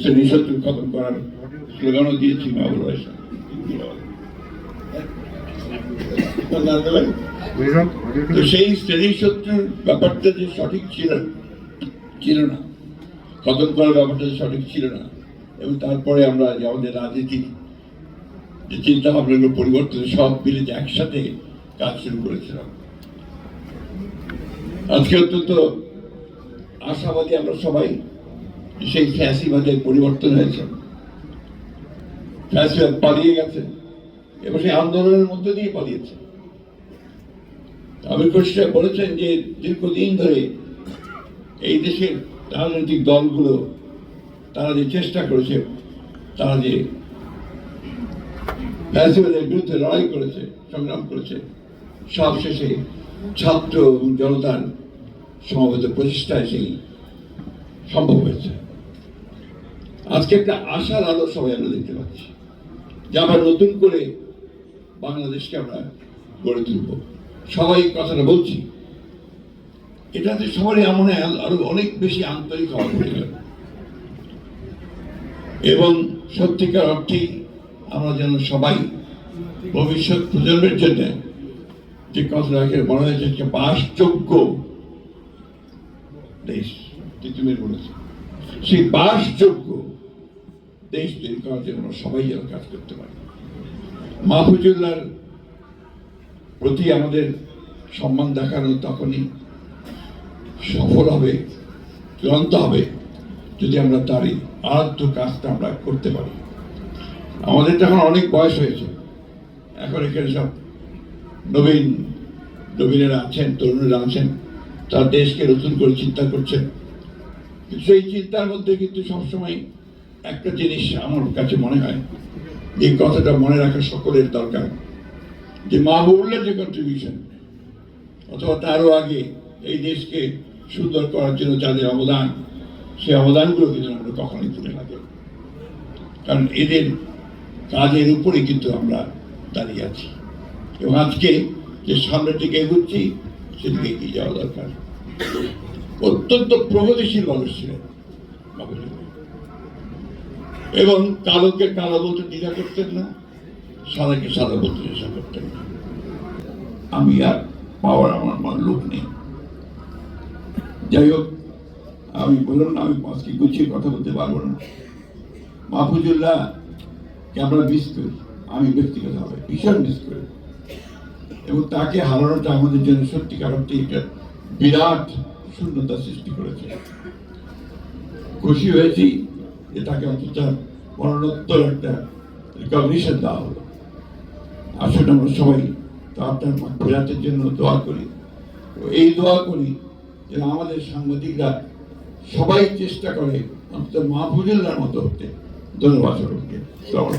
শ্রেণি শত্রু খতম করার স্লোগানও দিয়েছি ভাইয়ের তো সেই শ্রেণি শত্রুর ব্যাপারটা যে সঠিক ছিল ছিল না। খতম করার ব্যাপারটা সঠিক ছিল না, এবং তারপরে আমরা যে আমাদের রাজনীতির যে চিন্তা ভাবনাগুলো পরিবর্তন, সব মিলে যে একসাথে কাজ শুরু করেছিলাম। আজকে অত্যন্ত আশাবাদী আমরা সবাই সেই ফ্যাসিবাদের পরিবর্তন হয়েছে। ফ্যাসিবাদ পালিয়ে গেছে এবং সেই আন্দোলনের মধ্যে দিয়ে পালিয়েছে। আমির কোষ্টা বলেছেন যে দীর্ঘদিন ধরে এই দেশের রাজনৈতিক দলগুলো তারা যে চেষ্টা করেছে, তারা যে ফ্যাসিবাদের বিরুদ্ধে লড়াই করেছে, সংগ্রাম করেছে, সব শেষে ছাত্র এবং জনতার সমবেত প্রচেষ্টায় সেই সম্ভব হয়েছে। আজকে একটা আশার আলো সবাই আমরা দেখতে পাচ্ছি, যে আবার নতুন করে বাংলাদেশকে আমরা গড়ে তুলব। সবাই কথাটা বলছি। এটাতে সবারই এমন আরও অনেক বেশি আন্তরিক হওয়া প্রয়োজন এবং সত্যিকার অর্থেই আমরা যেন সবাই ভবিষ্যৎ প্রজন্মের জন্য যে কথাটাকে বলা হয়েছে, যে বাসযোগ্য দেশ তিতুমির বলেছে, সেই বাসযোগ্য দেশ তৈরি করার জন্য সবাই যেন কাজ করতে পারি মাহফুজুল্লাহর প্রতি আমাদের সম্মান দেখানো তখনই সফল হবে চূড়ান্ত হবে যদি আমরা তার এই আরাধ্য কাজটা আমরা করতে পারি আমাদের এখন অনেক বয়স হয়েছে এখন এখানে সব নবীন নবীনেরা আছেন তরুণেরা আছেন তার দেশকে নতুন করে চিন্তা করছেন কিন্তু সেই চিন্তার মধ্যে কিন্তু সবসময় একটা জিনিস আমার কাছে মনে হয় যে কথাটা মনে রাখা সকলের দরকার, যে মা মাহবুবুল্লাহ যে কন্ট্রিবিউশন অথবা তারও আগে এই দেশকে সুন্দর করার জন্য যাদের অবদান সেই অবদানগুলো কিন্তু আমরা কখনোই তুলে দেব কারণ এদের কাজের উপরে কিন্তু আমরা দাঁড়িয়ে আছি। এবং আজকে যে সামনের দিকে এগুচ্ছি, সেদিকে এগিয়ে যাওয়া দরকার। অত্যন্ত প্রগতিশীল মানুষ ছিলেন। এবং কালোকে কালো বলতে দ্বিধা করতেন না? সাদাকে সাদা বলতে চেষ্টা করতেন না। আমি আর পাওয়ার আমার আমার লোক নেই। যাই হোক, আমি বললাম না, আমি আজকে গুছিয়ে কথা বলতে পারব না। মাহফুজুল্লাহ, কে আমরা মিস করি? আমি ব্যক্তিগতভাবে ভীষণ মিস করি। এবং তাকে হারানোটা আমাদের জন্য সত্যিকার অর্থে একটা বিরাট শূন্যতা সৃষ্টি করেছে। খুশি হয়েছি। তাকে অন্তত মরণোত্তর একটা রিকগনিশন দেওয়া হলো। আসলে আমরা সবাই তার আপনার ফেরাতের জন্য দোয়া করি। এই দোয়া করি যে আমাদের সাংবাদিকরা সবাই চেষ্টা করে অন্তত মাহফুজুল্লার মতো হতে। ধন্যবাদ আলাইকুম।